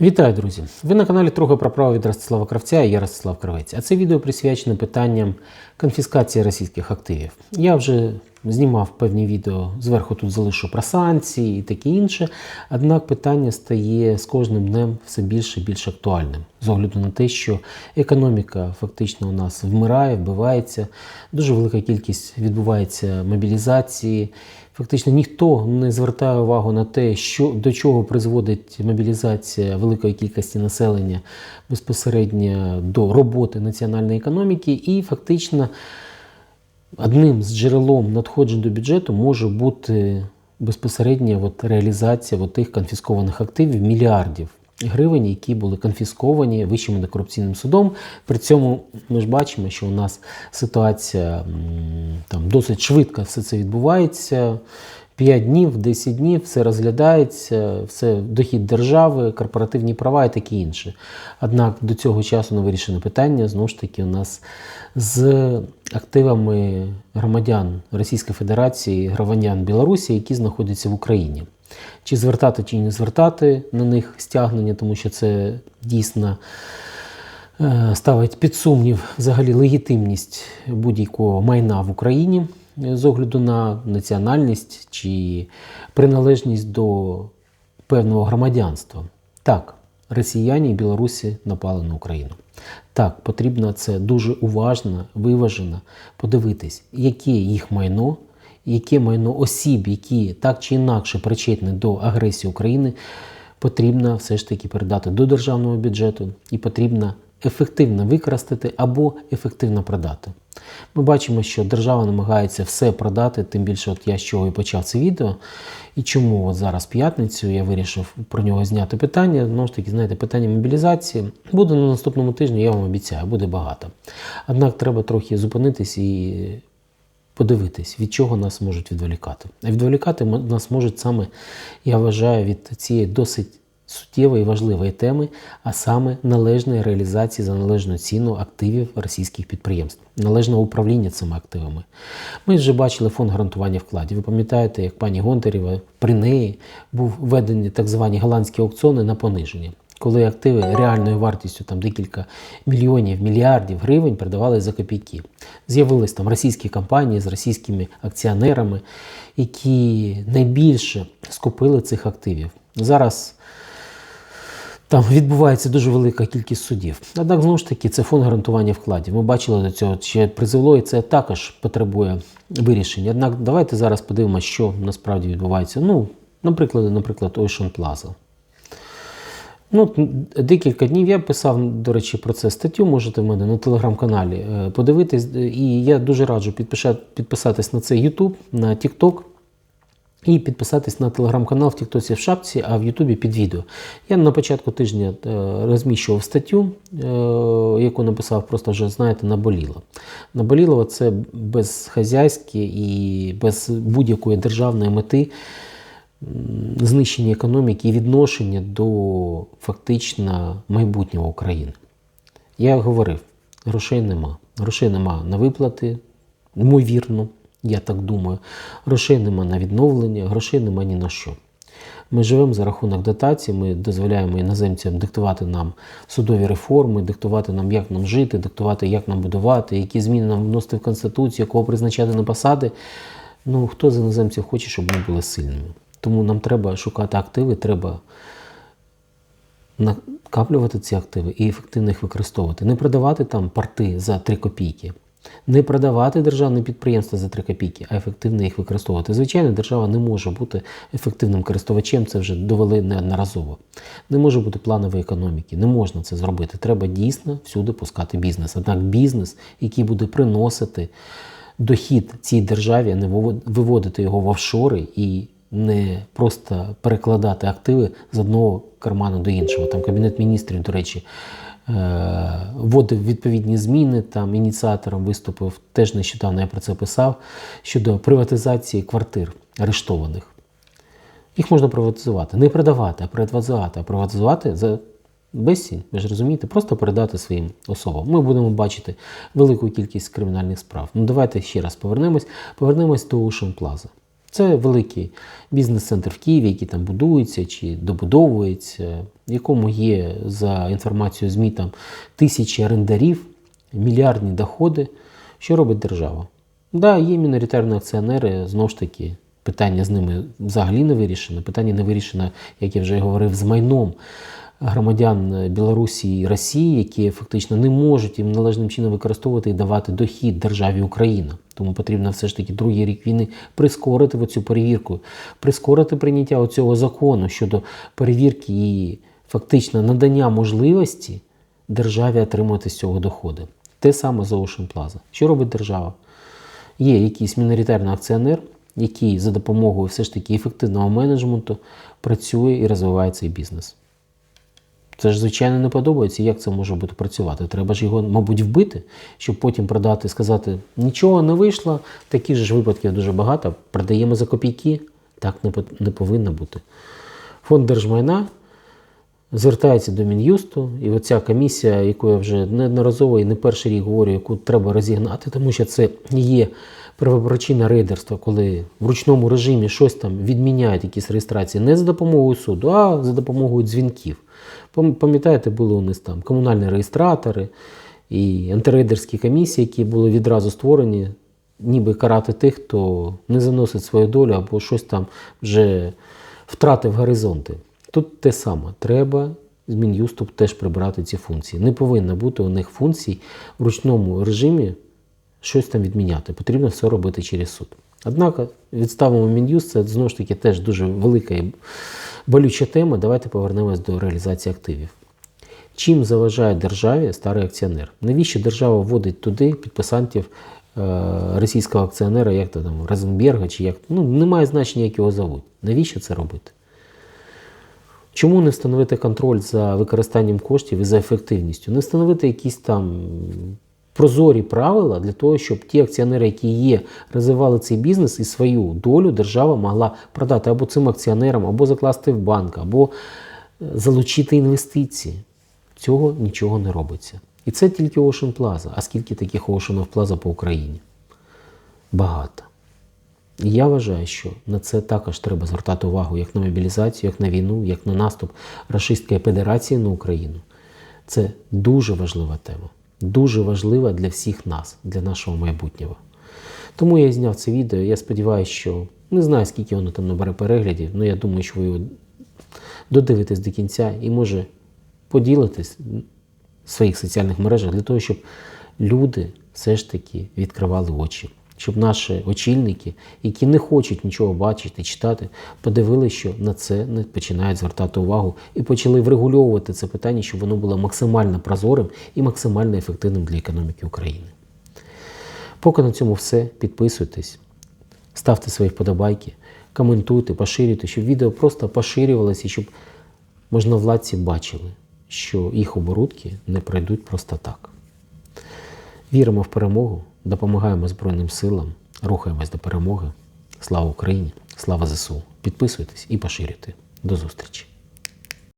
Вітаю, друзі! Ви на каналі Трохи про право від Ростислава Кравця і я Ростислав Кравець. А це відео присвячене питанням конфіскації російських активів. Я вже знімав певні відео, зверху тут залишу про санкції і таке інше. Однак питання стає з кожним днем все більше і більш актуальним з огляду на те, що економіка фактично у нас вмирає, вбивається, дуже велика кількість відбувається мобілізації. Фактично ніхто не звертає увагу на те, що до чого призводить мобілізація великої кількості населення безпосередньо до роботи національної економіки, і фактично одним з джерелом надходжень до бюджету може бути безпосередня от реалізація от тих конфіскованих активів мільярдів гривень, які були конфісковані Вищим антикорупційним судом. При цьому ми ж бачимо, що у нас ситуація там досить швидко все це відбувається. 5 днів, 10 днів, все розглядається, все дохід держави, корпоративні права і таке інше. Однак до цього часу не вирішено питання знову ж таки у нас з активами громадян Російської Федерації, громадян Білорусі, які знаходяться в Україні. Чи звертати, чи не звертати на них стягнення, тому що це дійсно е, ставить під сумнів взагалі легітимність будь-якого майна в Україні е, з огляду на національність чи приналежність до певного громадянства. Так, росіяни і білорусі напали на Україну. Так, потрібно це дуже уважно, виважено подивитись, яке їх майно, яке майно осіб, які так чи інакше причетні до агресії України, потрібно все ж таки передати до державного бюджету і потрібно ефективно використати або ефективно продати. Ми бачимо, що держава намагається все продати, тим більше, от я з чого і почав це відео. І чому от зараз п'ятницю я вирішив про нього зняти питання. Знову ж таки, знаєте, питання мобілізації буде на наступному тижні, я вам обіцяю, буде багато. Однак треба трохи зупинитись і подивитись, від чого нас можуть відволікати. А відволікати нас можуть саме, я вважаю, від цієї досить суттєвої і важливої теми, а саме належної реалізації за належну ціну активів російських підприємств, належного управління цими активами. Ми вже бачили фонд гарантування вкладів. Ви пам'ятаєте, як пані Гонтарєва при неї був введені так звані голландські аукціони на пониження. Коли активи реальною вартістю там декілька мільйонів, мільярдів гривень продавали за копійки. З'явились там російські компанії з російськими акціонерами, які найбільше скупили цих активів. Зараз там відбувається дуже велика кількість судів. Однак, знову ж таки, це фонд гарантування вкладів. Ми бачили до цього, ще призвело, і це також потребує вирішення. Однак, давайте зараз подивимося, що насправді відбувається. Ну, наприклад, наприклад, Ocean Plaza. Ну, декілька днів я писав, до речі, про це статтю. Можете в мене на телеграм-каналі е, подивитись. І я дуже раджу підписатись на цей YouTube, на TikTok. І підписатись на телеграм-канал в Тіктосі в шапці, а в Ютубі під відео. Я на початку тижня е, розміщував статтю, е, яку написав, просто вже знаєте, наболіло. Наболіло це безхазяйське і без будь-якої державної мети знищення економіки і відношення до фактично майбутнього України. Я говорив, грошей нема. Грошей нема на виплати, ймовірно, я так думаю. Грошей нема на відновлення, грошей нема ні на що. Ми живемо за рахунок дотацій, ми дозволяємо іноземцям диктувати нам судові реформи, диктувати нам, як нам жити, диктувати, як нам будувати, які зміни нам вносити в Конституцію, кого призначати на посади. Ну, хто з іноземців хоче, щоб ми були сильними. Тому нам треба шукати активи, треба накаплювати ці активи і ефективно їх використовувати. Не продавати там порти за 3 копійки, не продавати державні підприємства за 3 копійки, а ефективно їх використовувати. Звичайно, держава не може бути ефективним користувачем, це вже довели неодноразово. Не може бути планової економіки, не можна це зробити. Треба дійсно всюди пускати бізнес. Однак бізнес, який буде приносити дохід цій державі, а не вивод- виводити його в офшори і не просто перекладати активи з одного карману до іншого. Там Кабінет міністрів, до речі, е, вводив відповідні зміни, там ініціатором виступив, теж нещодавно я про це писав, щодо приватизації квартир арештованих. Їх можна приватизувати, не продавати, а приватизувати, а приватизувати за безцінь, ви ж розумієте, просто передати своїм особам. Ми будемо бачити велику кількість кримінальних справ. Ну давайте ще раз повернемось. Повернемось до Ocean Plaza. Це великий бізнес-центр в Києві, який там будується чи добудовується, в якому є за інформацією ЗМІ там тисячі орендарів, мільярдні доходи. Що робить держава? Да, є міноритарні акціонери, знову ж таки, питання з ними взагалі не вирішено. Питання не вирішено, як я вже говорив, з майном громадян Білорусі і Росії, які фактично не можуть їм належним чином використовувати і давати дохід державі Україна. Тому потрібно все ж таки другий рік війни прискорити цю перевірку, прискорити прийняття цього закону щодо перевірки і фактично надання можливості державі отримувати з цього доходи. Те саме за Ocean Plaza. Що робить держава? Є якийсь міноритарний акціонер, який за допомогою все ж таки ефективного менеджменту працює і розвиває цей бізнес. Це ж, звичайно, не подобається, як це може бути працювати. Треба ж його, мабуть, вбити, щоб потім продати, сказати, нічого не вийшло, таких ж випадків дуже багато. Продаємо за копійки. Так не повинно бути. Фонд держмайна звертається до Мін'юсту, і оця комісія, яку я вже неодноразово і не перший рік говорю, яку треба розігнати, тому що це є первопричина рейдерства, коли в ручному режимі щось там відміняють якісь реєстрації не за допомогою суду, а за допомогою дзвінків. Пам'ятаєте, були у нас там комунальні реєстратори і антирейдерські комісії, які були відразу створені, ніби карати тих, хто не заносить свою долю або щось там вже втратив горизонти. Тут те саме. Треба з Мін'юсту теж прибрати ці функції. Не повинно бути у них функцій в ручному режимі щось там відміняти. Потрібно все робити через суд. Однак відставимо Мін'юст, це знову ж таки теж дуже велика і болюча тема. Давайте повернемось до реалізації активів. Чим заважає державі старий акціонер? Навіщо держава вводить туди підписантів е, російського акціонера, як то там Розенберга, чи як ну немає значення, як його зовуть. Навіщо це робити? Чому не встановити контроль за використанням коштів і за ефективністю? Не встановити якісь там прозорі правила для того, щоб ті акціонери, які є, розвивали цей бізнес і свою долю держава могла продати або цим акціонерам, або закласти в банк, або е, залучити інвестиції. Цього нічого не робиться. І це тільки Ocean Plaza. А скільки таких Ocean Plaza по Україні? Багато. Я вважаю, що на це також треба звертати увагу як на мобілізацію, як на війну, як на наступ Рашистської Федерації на Україну. Це дуже важлива тема, дуже важлива для всіх нас, для нашого майбутнього. Тому я зняв це відео. Я сподіваюся, що не знаю, скільки воно там набере переглядів, але я думаю, що ви його додивитесь до кінця і може поділитись в своїх соціальних мережах для того, щоб люди все ж таки відкривали очі. Щоб наші очільники, які не хочуть нічого бачити, читати, подивилися, що на це не починають звертати увагу і почали врегульовувати це питання, щоб воно було максимально прозорим і максимально ефективним для економіки України. Поки на цьому все. Підписуйтесь, ставте свої вподобайки, коментуйте, поширюйте, щоб відео просто поширювалося щоб можновладці бачили, що їх оборудки не пройдуть просто так. Віримо в перемогу, допомагаємо Збройним силам, рухаємось до перемоги. Слава Україні! Слава ЗСУ! Підписуйтесь і поширюйте. До зустрічі!